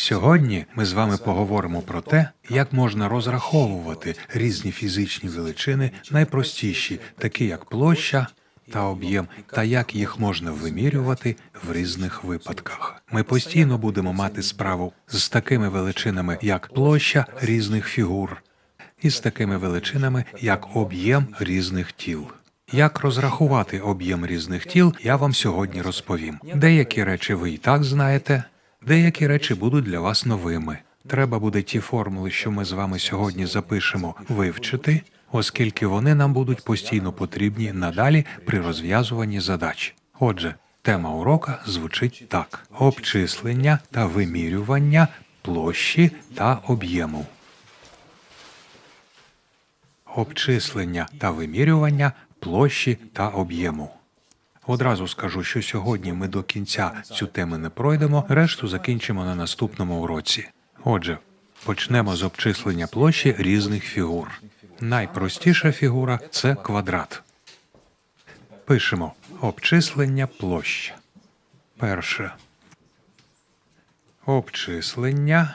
Сьогодні ми з вами поговоримо про те, як можна розраховувати різні фізичні величини, найпростіші, такі як площа та об'єм, та як їх можна вимірювати в різних випадках. Ми постійно будемо мати справу з такими величинами, як площа різних фігур, і з такими величинами, як об'єм різних тіл. Як розрахувати об'єм різних тіл, я вам сьогодні розповім. Деякі речі ви і так знаєте, деякі речі будуть для вас новими. Треба буде ті формули, що ми з вами сьогодні запишемо, вивчити, оскільки вони нам будуть постійно потрібні надалі при розв'язуванні задач. Отже, тема урока звучить так: обчислення та вимірювання площі та об'єму. Обчислення та вимірювання площі та об'єму. Одразу скажу, що сьогодні ми до кінця цю тему не пройдемо, решту закінчимо на наступному уроці. Отже, почнемо з обчислення площі різних фігур. Найпростіша фігура це квадрат. Пишемо обчислення площ. Перше. Обчислення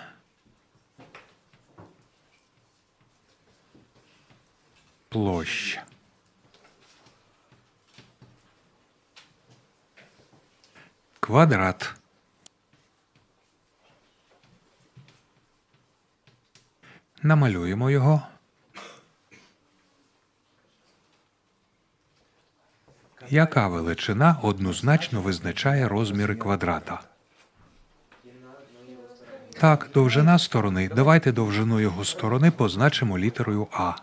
площ. Квадрат. Намалюємо його. Яка величина однозначно визначає розміри квадрата? Так, довжина сторони. Давайте довжину його сторони позначимо літерою А.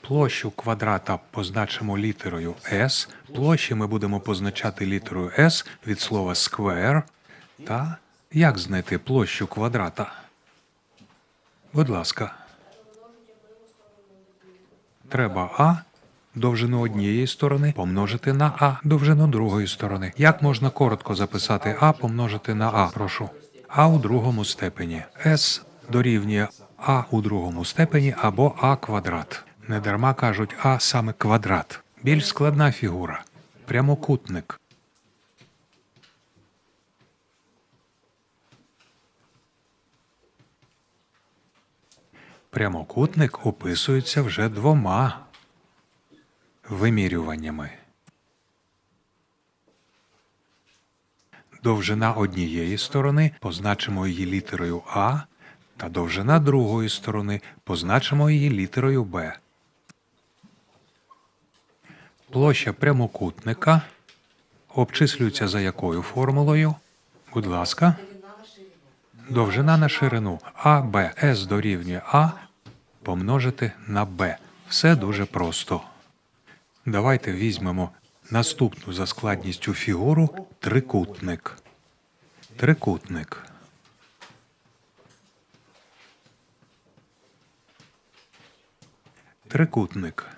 Площу квадрата позначимо літерою S. Площі ми будемо позначати літерою S від слова square. Та як знайти площу квадрата? Будь ласка. Треба А довжину однієї сторони помножити на А довжину другої сторони. Як можна коротко записати А помножити на А? Прошу. А у другому степені. С дорівнює А у другому степені або А квадрат. Недарма кажуть А саме квадрат. Більш складна фігура. Прямокутник. Прямокутник описується вже двома вимірюваннями. Довжина однієї сторони позначимо її літерою А, та довжина другої сторони позначимо її літерою Б. Площа прямокутника обчислюється за якою формулою? Будь ласка. Довжина на ширину АБ С дорівнює А помножити на Б. Все дуже просто. Давайте візьмемо наступну за складністю фігуру трикутник. Трикутник. Трикутник.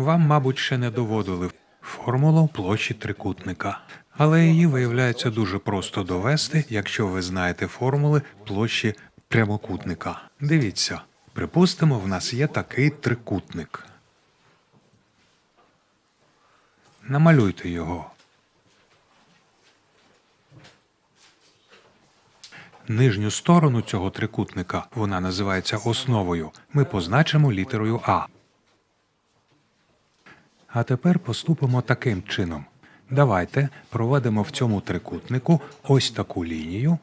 Вам, мабуть, ще не доводили формулу площі трикутника, але її виявляється дуже просто довести, якщо ви знаєте формули площі прямокутника. Дивіться, припустимо, в нас є такий трикутник. Намалюйте його. Нижню сторону цього трикутника, вона називається основою, ми позначимо літерою А. А тепер поступимо таким чином. Давайте проведемо в цьому трикутнику ось таку лінію.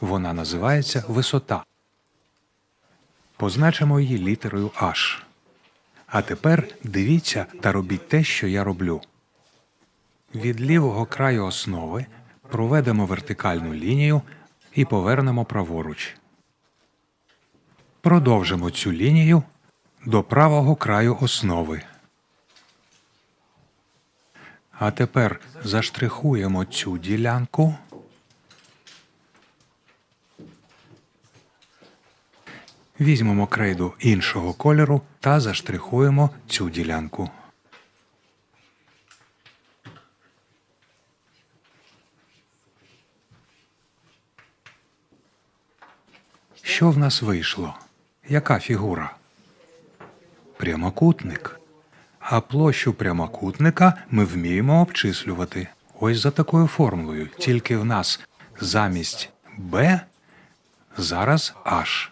Вона називається висота. Позначимо її літерою H. А тепер дивіться та робіть те, що я роблю. Від лівого краю основи проведемо вертикальну лінію і повернемо праворуч. Продовжимо цю лінію до правого краю основи. А тепер заштрихуємо цю ділянку. Візьмемо крейду іншого кольору та заштрихуємо цю ділянку. Що в нас вийшло? Яка фігура? Прямокутник. А площу прямокутника ми вміємо обчислювати. Ось за такою формулою. Тільки в нас замість b зараз H.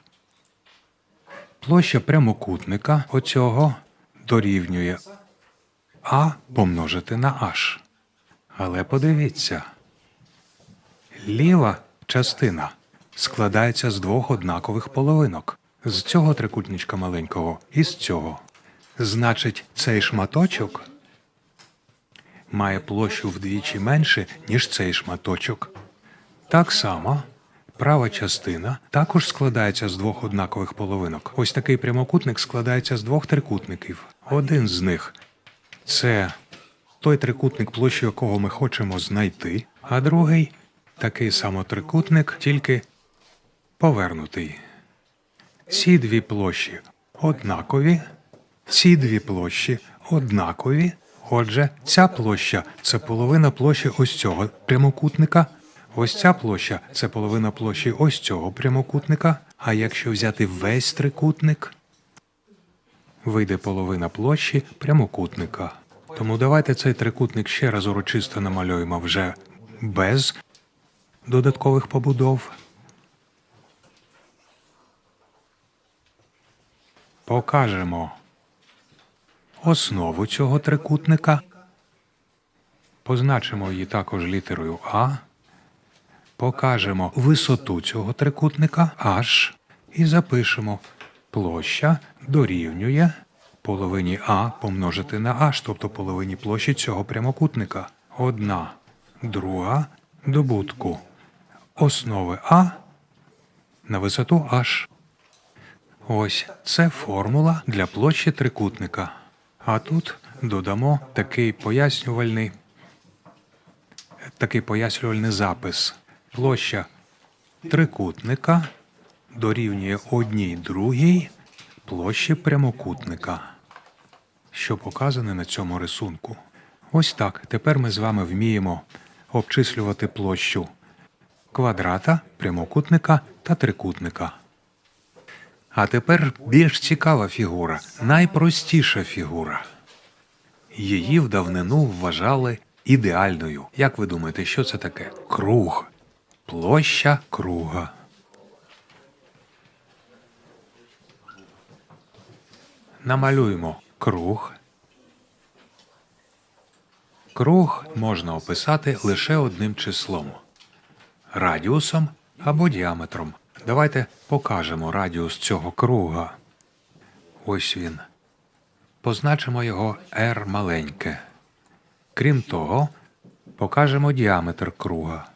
Площа прямокутника оцього дорівнює А помножити на H. Але подивіться, ліва частина складається з двох однакових половинок. З цього трикутничка маленького і з цього. Значить, цей шматочок має площу вдвічі менше, ніж цей шматочок. Так само права частина також складається з двох однакових половинок. Ось такий прямокутник складається з двох трикутників. Один з них це той трикутник, площу якого ми хочемо знайти, а другий такий само трикутник, тільки повернутий. Ці дві площі однакові, ці дві площі однакові. Отже, ця площа це половина площі ось цього прямокутника. Ось ця площа це половина площі ось цього прямокутника. А якщо взяти весь трикутник, вийде половина площі прямокутника. Тому давайте цей трикутник ще раз урочисто намалюємо вже без додаткових побудов. Покажемо основу цього трикутника. Позначимо її також літерою А. Покажемо висоту цього трикутника H і запишемо площа дорівнює половині А помножити на H, тобто половині площі цього прямокутника. Одна друга добутку основи А на висоту H. Ось це формула для площі трикутника. А тут додамо такий пояснювальний, такий пояснювальний запис. Площа трикутника дорівнює одній другій площі прямокутника, що показане на цьому рисунку. Ось так. Тепер ми з вами вміємо обчислювати площу квадрата, прямокутника та трикутника. А тепер більш цікава фігура, найпростіша фігура. Її в давнину вважали ідеальною. Як ви думаєте, що це таке? Круг. Площа круга. Намалюємо круг. Круг можна описати лише одним числом радіусом або діаметром. Давайте покажемо радіус цього круга. Ось він. Позначимо його R маленьке. Крім того, покажемо діаметр круга.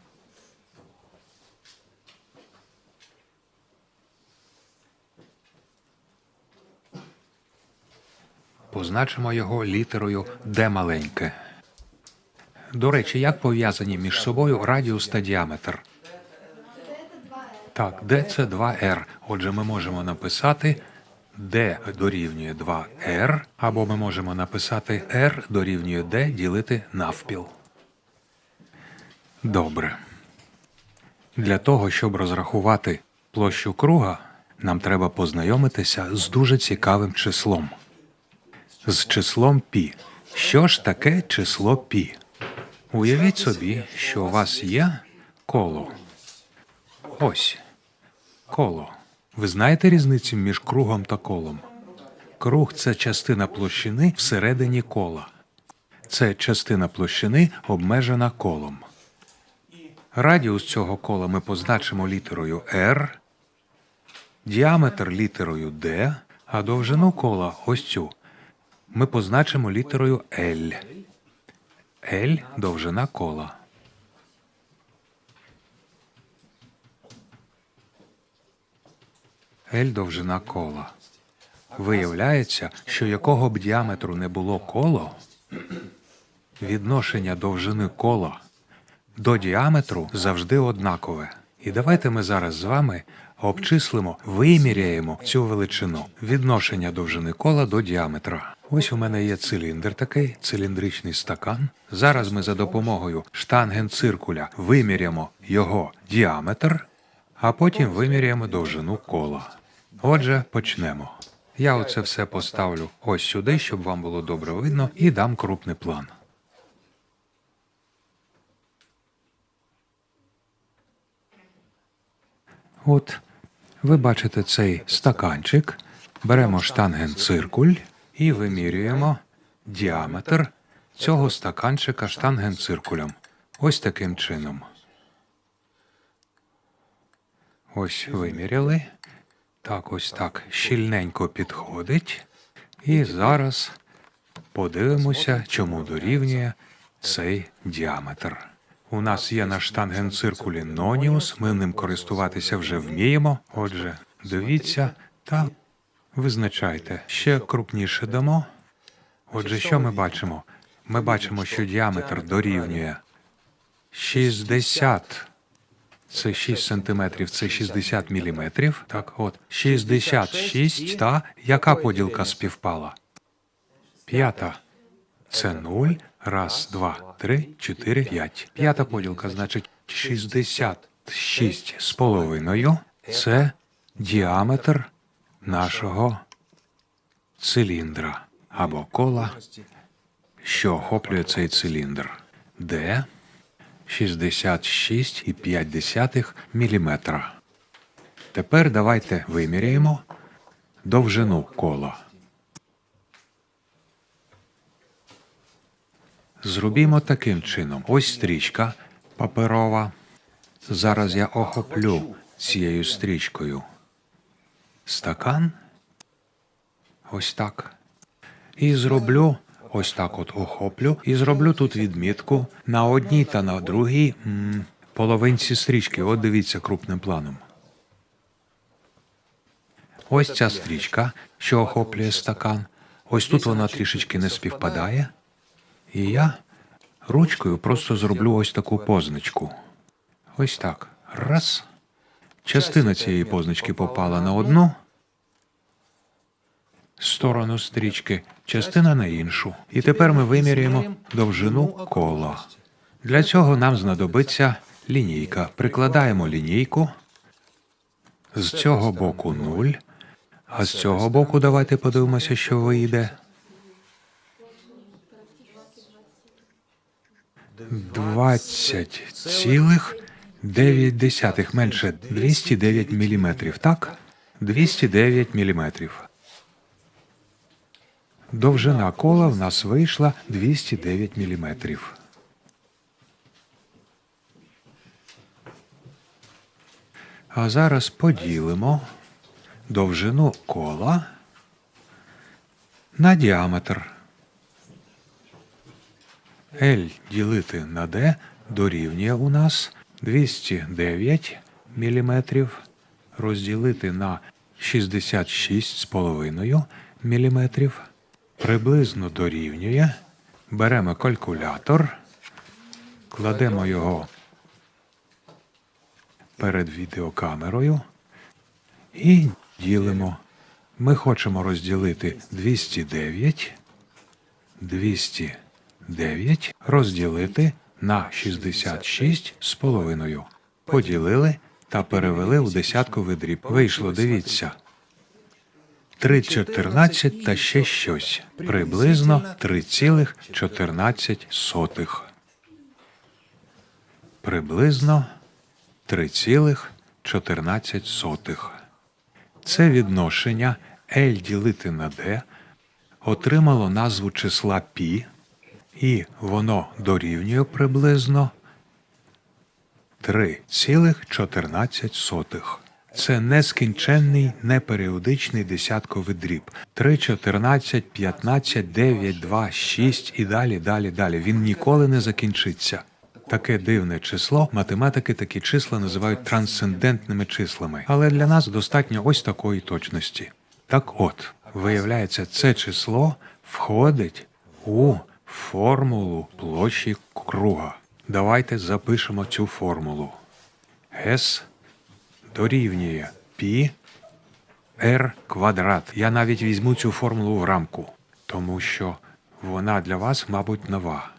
Позначимо його літерою D маленьке. До речі, як пов'язані між собою радіус та діаметр? Так, D це 2R. Отже, ми можемо написати D дорівнює 2R, або ми можемо написати R дорівнює D ділити навпіл. Добре. Для того, щоб розрахувати площу круга, нам треба познайомитися з дуже цікавим числом. З числом π. Що ж таке число π? Уявіть собі, що у вас є коло. Ось коло. Ви знаєте різницю між кругом та колом? Круг це частина площини всередині кола. Це частина площини обмежена колом. Радіус цього кола ми позначимо літерою R, діаметр літерою D, а довжину кола ось цю ми позначимо літерою L. L – довжина кола. L – довжина кола. Виявляється, що якого б діаметру не було коло, відношення довжини кола до діаметру завжди однакове. І давайте ми зараз з вами обчислимо, виміряємо цю величину відношення довжини кола до діаметра. Ось у мене є циліндр такий, циліндричний стакан. Зараз ми за допомогою штангенциркуля виміряємо його діаметр, а потім виміряємо довжину кола. Отже, почнемо. Я оце все поставлю ось сюди, щоб вам було добре видно, і дам крупний план. От Ви бачите цей стаканчик, беремо штангенциркуль і вимірюємо діаметр цього стаканчика штангенциркулем. Ось таким чином. Ось виміряли. Так, ось так щільненько підходить. І зараз подивимося, чому дорівнює цей діаметр. У нас є на штангенциркулі Ноніус, ми ним користуватися вже вміємо. Отже, дивіться та визначайте. Ще крупніше дамо. Отже, що ми бачимо? Ми бачимо, що діаметр дорівнює 60. Це 6 сантиметрів, це 60 міліметрів. Так, от 66, та яка поділка співпала? П'ята. Це 0, раз, два, три, чотири, п'ять. П'ята поділка, значить 66 з половиною. Це діаметр нашого циліндра або кола, що охоплює цей циліндр. Де 66,5 мм. Тепер давайте виміряємо довжину кола. Зробімо таким чином. Ось стрічка паперова. Зараз я охоплю цією стрічкою стакан. Ось так. І зроблю ось так от охоплю. І зроблю тут відмітку на одній та на другій м, половинці стрічки. От дивіться крупним планом. Ось ця стрічка, що охоплює стакан. Ось тут вона трішечки не співпадає. І я ручкою просто зроблю ось таку позначку. Ось так. Раз. Частина цієї позначки попала на одну сторону стрічки, частина на іншу. І тепер ми виміряємо довжину кола. Для цього нам знадобиться лінійка. Прикладаємо лінійку. З цього боку 0, а з цього боку давайте подивимося, що вийде. 20,9 менше 209 міліметрів, так? 209 міліметрів. Довжина кола в нас вийшла 209 міліметрів. А зараз поділимо довжину кола на діаметр. L ділити на D дорівнює у нас 209 міліметрів розділити на 66,5 міліметрів приблизно дорівнює. Беремо калькулятор, кладемо його перед відеокамерою і ділимо. Ми хочемо розділити 209, 209 розділити на 66 з половиною. Поділили та перевели у десятковий дріб. Вийшло, дивіться. 3,14 та ще щось. Приблизно 3,14. Приблизно 3,14. Це відношення L ділити на D отримало назву числа π, і воно дорівнює приблизно 3,14. Це нескінченний неперіодичний десятковий дріб. 3, 14, 15, 9, 2, 6 і далі, далі, далі. Він ніколи не закінчиться. Таке дивне число математики такі числа називають трансцендентними числами, але для нас достатньо ось такої точності. Так от, виявляється, це число входить у формулу площі круга. Давайте запишемо цю формулу. S дорівнює π r квадрат. Я навіть візьму цю формулу в рамку, тому що вона для вас, мабуть, нова.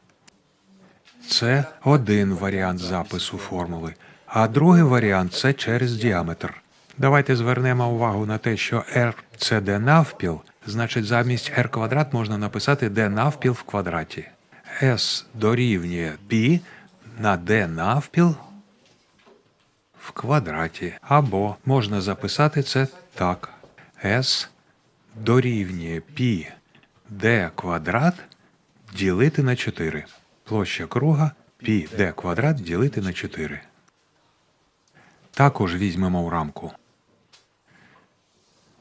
Це один варіант запису формули, а другий варіант це через діаметр. Давайте звернемо увагу на те, що r – це d навпіл, значить замість r квадрат можна написати d навпіл в квадраті. S дорівнює π на d навпіл в квадраті. Або можна записати це так. С дорівнює пі d квадрат ділити на 4. Площа круга пі d квадрат ділити на 4. Також візьмемо в рамку.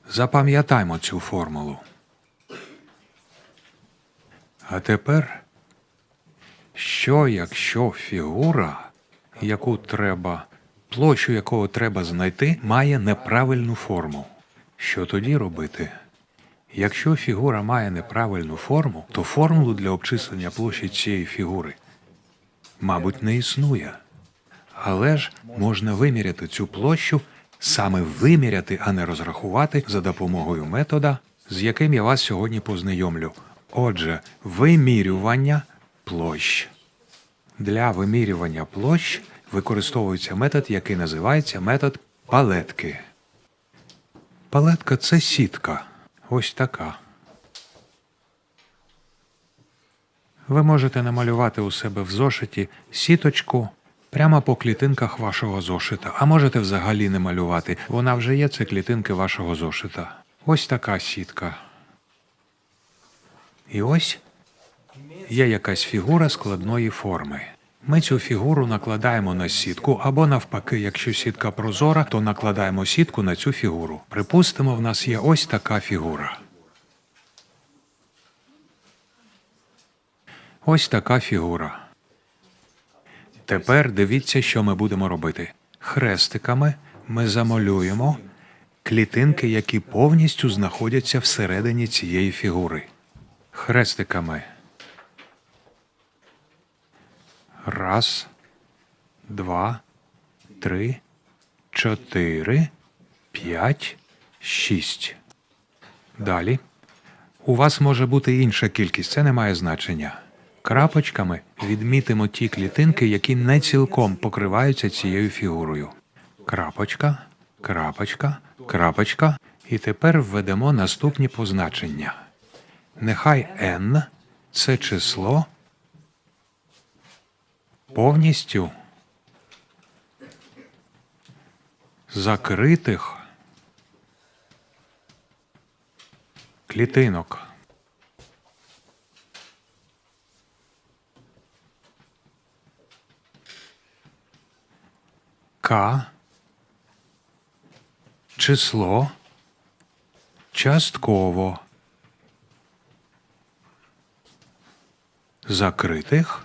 Запам'ятаймо цю формулу. А тепер, що якщо фігура, яку треба, площу якого треба знайти, має неправильну форму? Що тоді робити? Якщо фігура має неправильну форму, то формулу для обчислення площі цієї фігури, мабуть, не існує. Але ж можна виміряти цю площу, саме виміряти, а не розрахувати за допомогою метода, з яким я вас сьогодні познайомлю. Отже, вимірювання площ. Для вимірювання площ використовується метод, який називається метод палетки. Палетка це сітка. Ось така. Ви можете намалювати у себе в зошиті сіточку прямо по клітинках вашого зошита, а можете взагалі не малювати. Вона вже є, це клітинки вашого зошита. Ось така сітка. І ось є якась фігура складної форми. Ми цю фігуру накладаємо на сітку, або навпаки, якщо сітка прозора, то накладаємо сітку на цю фігуру. Припустимо, в нас є ось така фігура. Ось така фігура. Тепер дивіться, що ми будемо робити. Хрестиками ми замалюємо клітинки, які повністю знаходяться всередині цієї фігури. Хрестиками. Раз, два, три, чотири, п'ять, шість. Далі. У вас може бути інша кількість, це не має значення. Крапочками відмітимо ті клітинки, які не цілком покриваються цією фігурою. Крапочка, крапочка, крапочка. І тепер введемо наступні позначення. Нехай n це число повністю закритих клітинок. К число частково закритих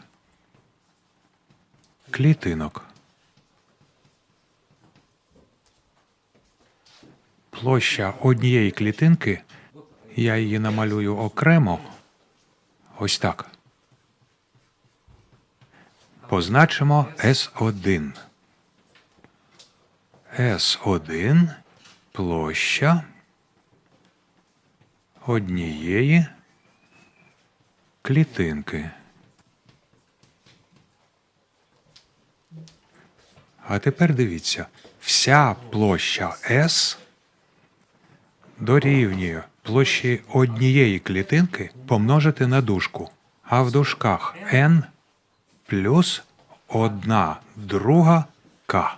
клітинок. Площа однієї клітинки, я її намалюю окремо, ось так. Позначимо S1. S1 площа однієї клітинки. А тепер дивіться, вся площа S дорівнює площі однієї клітинки помножити на дужку, а в дужках n плюс одна друга k.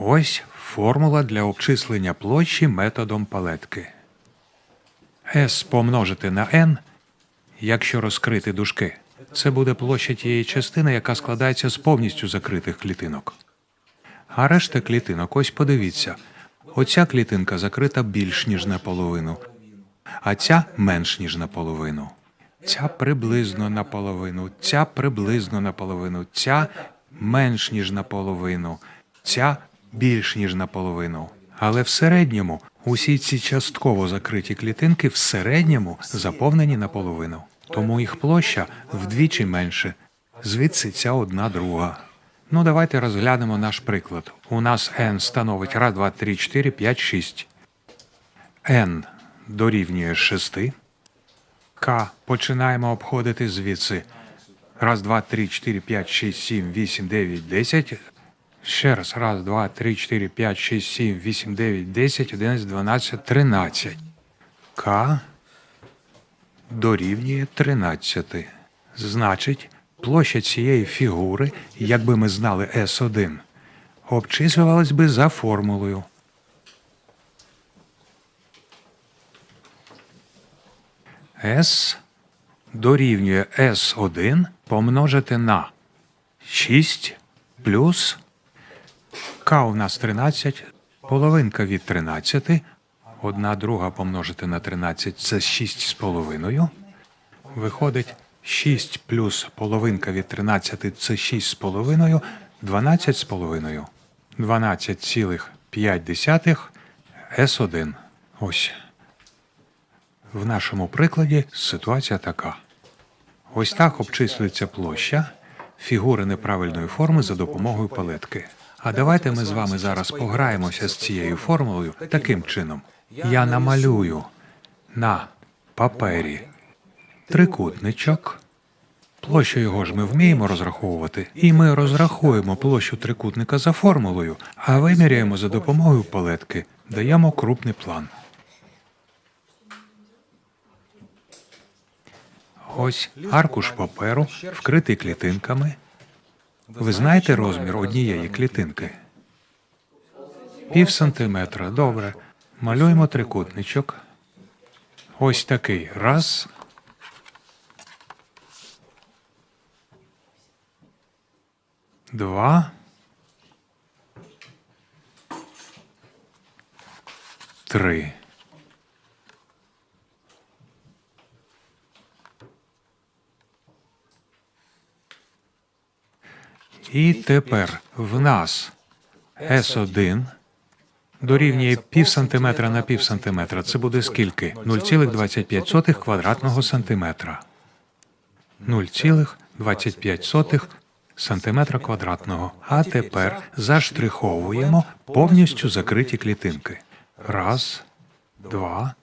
Ось формула для обчислення площі методом палетки. S помножити на n, якщо розкрити дужки, це буде площа тієї частини, яка складається з повністю закритих клітинок. А решта клітинок, ось подивіться, оця клітинка закрита більш ніж наполовину, а ця менш ніж наполовину. Ця приблизно наполовину, ця приблизно наполовину, ця менш ніж наполовину, ця більш ніж наполовину. Але в середньому усі ці частково закриті клітинки в середньому заповнені наполовину. Тому їх площа вдвічі менше. Звідси ця одна друга. Ну, давайте розглянемо наш приклад. У нас n становить 1, 2, 3, 4, 5, 6. n дорівнює 6. К починаємо обходити звідси. Раз, два, три, чотири, п'ять, шість, сім, вісім, дев'ять, десять. Ще раз. Раз, два, три, чотири, п'ять, шість, сім, вісім, дев'ять, десять, одинадцять, дванадцять, тринадцять. К дорівнює 13. Значить, площа цієї фігури, якби ми знали S1, обчислювалась би за формулою. S дорівнює S1 помножити на 6 плюс К у нас 13, половинка від 13, одна друга помножити на 13 це 6 з половиною. Виходить 6 плюс половинка від 13 це 6 з половиною, 12 з половиною. 12,5 С1. Ось. В нашому прикладі ситуація така. Ось так обчислюється площа фігури неправильної форми за допомогою палетки. А давайте ми з вами зараз пограємося з цією формулою таким чином. Я намалюю на папері трикутничок. Площу його ж ми вміємо розраховувати, і ми розрахуємо площу трикутника за формулою, а виміряємо за допомогою палетки, даємо крупний план. Ось аркуш паперу, вкритий клітинками. Ви знаєте розмір однієї клітинки? Пів сантиметра. Добре. Малюємо трикутничок. Ось такий. Раз. Два. Три. І тепер в нас S1 дорівнює пів сантиметра на пів сантиметра. Це буде скільки? 0,25 квадратного сантиметра. 0,25 сантиметра квадратного. А тепер заштриховуємо повністю закриті клітинки. Раз, два,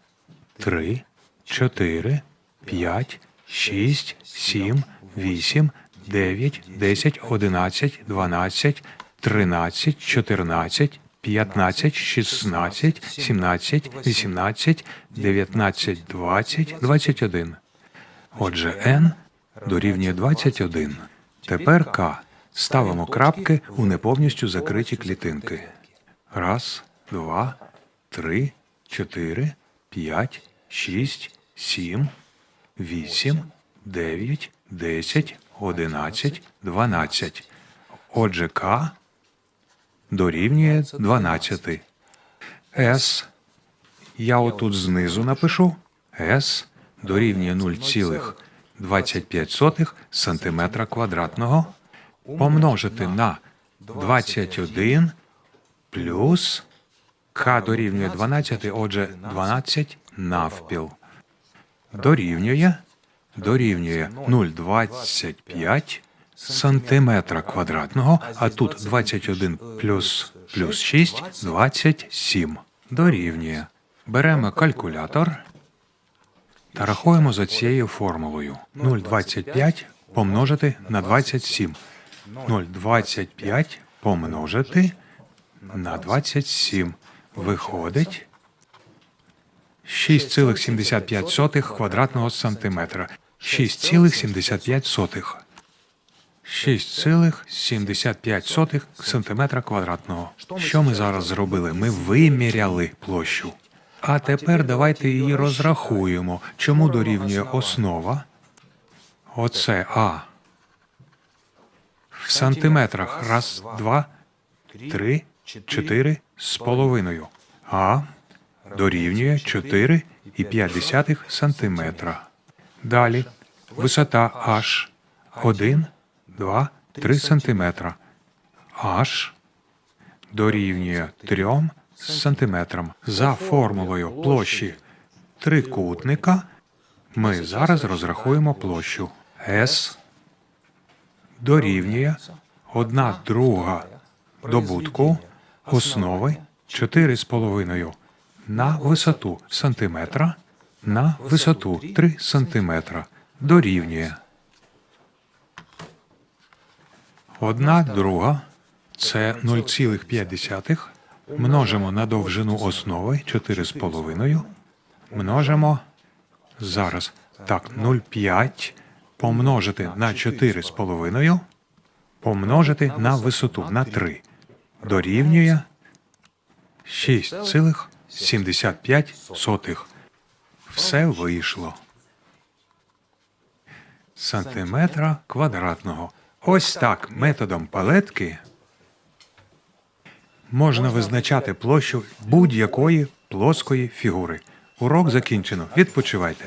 три, чотири, п'ять, шість, сім, вісім, дев'ять, десять, одинадцять, дванадцять, тринадцять, чотирнадцять, п'ятнадцять, шістнадцять, сімнадцять, вісімнадцять, дев'ятнадцять, двадцять, двадцять один. Отже, n дорівнює 21. Тепер К. Ставимо крапки у неповністю закриті клітинки. Раз, два, три, чотири, п'ять, шість, сім, вісім, дев'ять, десять, одинадцять, дванадцять. Отже, К дорівнює 12. С. Я отут знизу напишу. С дорівнює 0,25 сантиметра квадратного помножити на 21 плюс К дорівнює 12, отже, 12 навпіл. Дорівнює, дорівнює 0,25 сантиметра квадратного, а тут 21 плюс, плюс 6 – 27. Дорівнює. Беремо калькулятор та рахуємо за цією формулою. 0,25 помножити на 27. 0,25 помножити на 27. Виходить 6,75 квадратного сантиметра. 6,75. 6,75 сантиметра квадратного. Що ми зараз зробили? Ми виміряли площу. А тепер давайте її розрахуємо. Чому дорівнює основа? Оце А. В сантиметрах. Раз, два, три, чотири з половиною. А дорівнює 4,5 сантиметра. Далі висота H 1, 2, 3 сантиметра. H дорівнює 3 сантиметрам. За формулою площі трикутника ми зараз розрахуємо площу S дорівнює 1 друга добутку основи 4,5 на висоту сантиметра на висоту 3 сантиметра дорівнює. Одна друга це 0,5 множимо на довжину основи 4,5 множимо зараз так 0,5 помножити на 4,5 помножити на висоту на 3 дорівнює 6,75. Все вийшло. Сантиметра квадратного. Ось так методом палетки можна визначати площу будь-якої плоскої фігури. Урок закінчено. Відпочивайте.